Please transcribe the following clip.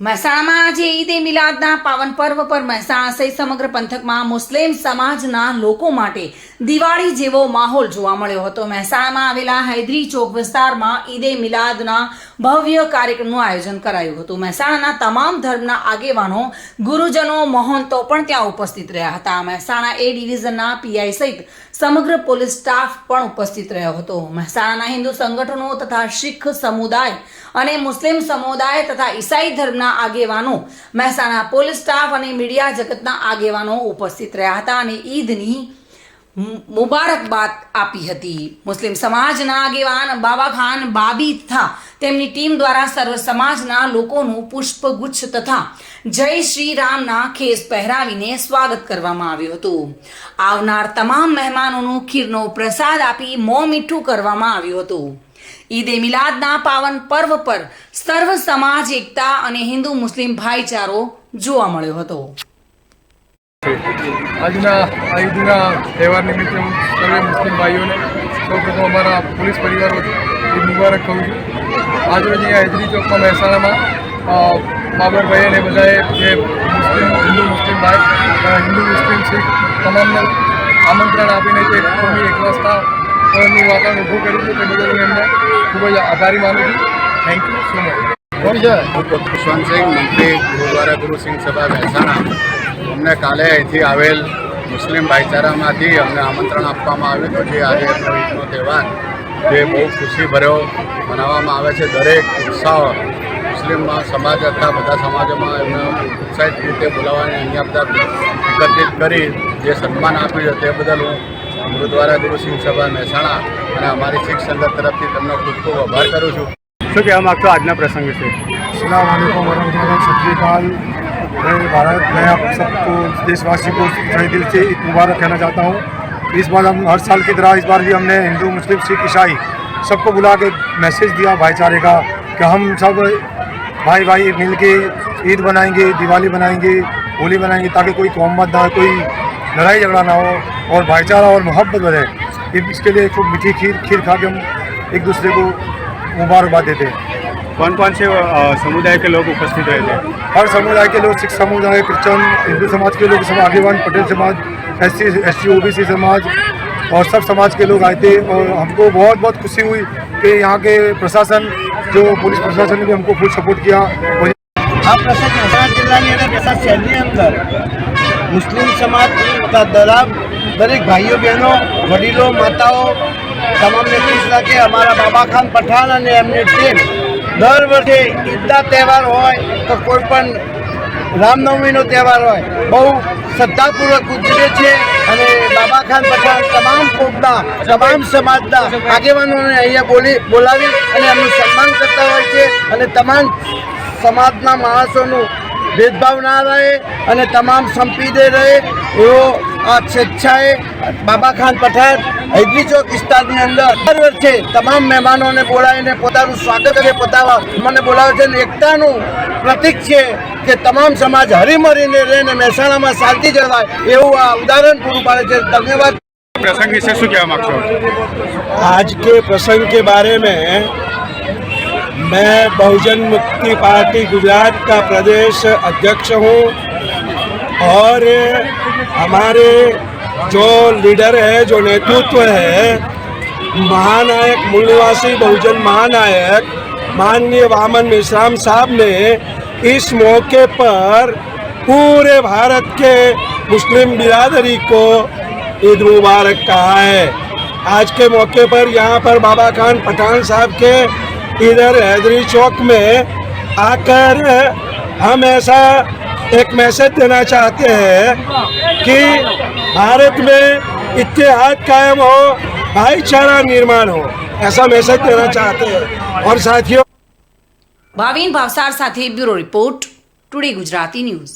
મહેસાણામાં આજે ઈદ એ મિલાદના પાવન પર્વ પર મહેસાણા સહિત સમગ્ર પંથકમાં મુસ્લિમ સમાજના લોકો માટે દિવાળી જેવો માહોલ જોવા મળ્યો હતો. મહેસાણામાં આવેલા હૈદરી ચોક વિસ્તારમાં ઈદ એ મિલાદના ભવ્ય કાર્યક્રમનું આયોજન કરાયું હતું. મહેસાણાના તમામ ધર્મના આગેવાનો, ગુરુજનો, મહંતો પણ ત્યાં ઉપસ્થિત રહ્યા હતા. મહેસાણા એ ડિવિઝનના પીઆઈ સહિત સમગ્ર પોલીસ સ્ટાફ પણ ઉપસ્થિત રહ્યો હતો. મહેસાણાના હિન્દુ સંગઠનો તથા શીખ સમુદાય અને મુસ્લિમ સમુદાય તથા ઈસાઈ ધર્મના આગેવાનો. મહેસાણા પોલીસ સ્ટાફ અને મીડિયા જગતના આગેવાનો ઉપસ્થિત રહ્યા હતા અને ઈદની મુબારકબાદ આપી હતી. મુસ્લિમ સમાજના આગેવાન બાબા ખાન બાબી તથા તેમની ટીમ દ્વારા સર્વ સમાજના લોકોનું પુષ્પગુચ્છ તથા જય શ્રી રામના ખેસ પહેરાવીને સ્વાગત કરવામાં આવ્યું હતું. આવનાર તમામ મહેમાનોનું ખીરનો પ્રસાદ આપી મોં મીઠું કરવામાં આવ્યું હતું. ઈદે મિલાદના પાવન પર્વ પર સર્વ સમાજ, એકતા અને હિન્દુ મુસ્લિમ ભાઈચારો જોવા મળ્યો હતો. આજના આ ઈદના તહેવાર નિમિત્તે હું સર્વે મુસ્લિમ ભાઈઓને, સૌપ્રથમ અમારા પોલીસ પરિવારો ઈદ મુબારક કહું છું. આજરોજ અહીંયા હૈદરી ચોકમાં મહેસાણામાં બાબરભાઈ અને બધાએ જે મુસ્લિમ, હિન્દુ મુસ્લિમ ભાઈ હિન્દુ મુસ્લિમ શીખ તમામને આમંત્રણ આપીને જે કોમી એકવસ્થા નું વાતાવરણ ઊભું કર્યું છે તે બદલ હું એમને ખૂબ જ આભારી માનું છું. થેન્ક યુ સો મચ હું ખુશવંતસિંહ મંત્રી ગુરુદ્વારા ગુરુસિંહ સભા મહેસાણા. અમને કાલે અહીંથી આવેલ મુસ્લિમ ભાઈચારામાંથી અમને આમંત્રણ આપવામાં આવ્યું હતું જે આજે એમનો ઈદનો તહેવાર, જે બહુ ખુશીભર્યો મનાવવામાં આવે છે. દરેક ઉત્સાહ મુસ્લિમમાં સમાજ હતા બધા સમાજોમાં એમને ઉત્સાહિત રીતે બોલાવવાની અહીંયા બધા એકત્રિત કરી જે સન્માન આપ્યું છે તે બદલ હું ગુરુદ્વારા ગુરુસિંહ સભા મહેસાણા અને અમારી શીખ સંગત તરફથી તેમનો ખૂબ ખૂબ આભાર કરું છું શું કહેવા માગતો આજના પ્રસંગ વિશે अस्सलाम वालेकुम वरहमतुल्लाह सत श्रीकाल मैं भारत मैं आप सबको देशवासी को तहे दिल से ईद मुबारक कहना चाहता हूँ इस बार हम हर साल की तरह इस बार भी हमने हिंदू मुस्लिम सिख ईसाई सबको बुला के मैसेज दिया भाईचारे का कि हम सब भाई भाई मिल के ईद बनाएंगे दिवाली बनाएंगे होली बनाएंगे ताकि कोई कौमत ना हो, कोई लड़ाई झगड़ा ना हो और भाईचारा और मोहब्बत बढ़े ईद इसके लिए खूब मीठी खीर खीर खा के हम एक दूसरे को मुबारकबाद देते हैं कौन कौन से अ, समुदाय के लोग उपस्थित रहे थे हर समुदाय के लोग सिख समुदाय क्रिश्चन हिंदू समाज के लोग सब आगेवान पटेल समाज S C S T O B C समाज और सब समाज के लोग आए थे और हमको बहुत बहुत खुशी हुई कि यहाँ के प्रशासन जो पुलिस प्रशासन ने भी हमको फुल सपोर्ट किया और આ પ્રસંગ મહેસાણા જિલ્લાની અને મહેસાણા શહેરની અંદર મુસ્લિમ સમાજ તથા દરા દરેક ભાઈઓ, બહેનો, વડીલો, માતાઓ, તમામને ખુશ રાખે. અમારા બાબા ખાન પઠાણ અને એમની ટીમ દર વર્ષે ઈદના તહેવાર હોય તો કોઈ પણ રામનવમીનો તહેવાર હોય, બહુ શ્રદ્ધાપૂર્વક ઉજવે છે અને બાબા ખાન પઠાણ તમામ કોમના તમામ સમાજના આગેવાનોને અહીંયા બોલી, બોલાવી અને એમનું સન્માન કરતા હોય છે અને તમામ સમાજના માણસોનું ભેદભાવ ના રહે અને તમામ સંપીદે રહે એવો આ સ્વેચ્છાએ બાબા ખાન પઠાર હૈદરી ચોક વિસ્તારની અંદર દર વર્ષે તમામ મહેમાનોને બોલાવીને પોતાનું સ્વાગત અને પોતાના મને બોલાવે છે અને એકતાનું પ્રતિક છે કે તમામ સમાજ હરીમરીને રહીને મહેસાણામાં શાંતિ જળવાય એવું આ ઉદાહરણ પૂરું પાડે છે. ધન્યવાદ. પ્રસંગ વિશે શું કહેવા માંગશો? આજ કે પ્રસંગ કે બારે મેં मैं बहुजन मुक्ति पार्टी गुजरात का प्रदेश अध्यक्ष हूँ और हमारे जो लीडर है, जो नेतृत्व है, महानायक मूलवासी बहुजन महानायक माननीय वामन मिश्राम साहब ने इस मौके पर पूरे भारत के मुस्लिम बिरादरी को ईद मुबारक कहा है। आज के मौके पर यहाँ पर बाबा खान पठान साहब के इधर हैदरी चौक में आकर हम ऐसा एक मैसेज देना चाहते हैं कि भारत में इतिहाद कायम हो भाईचारा निर्माण हो ऐसा मैसेज देना चाहते हैं और साथियों ભાવિન ભાવસાર સાથે bureau report today Gujarati news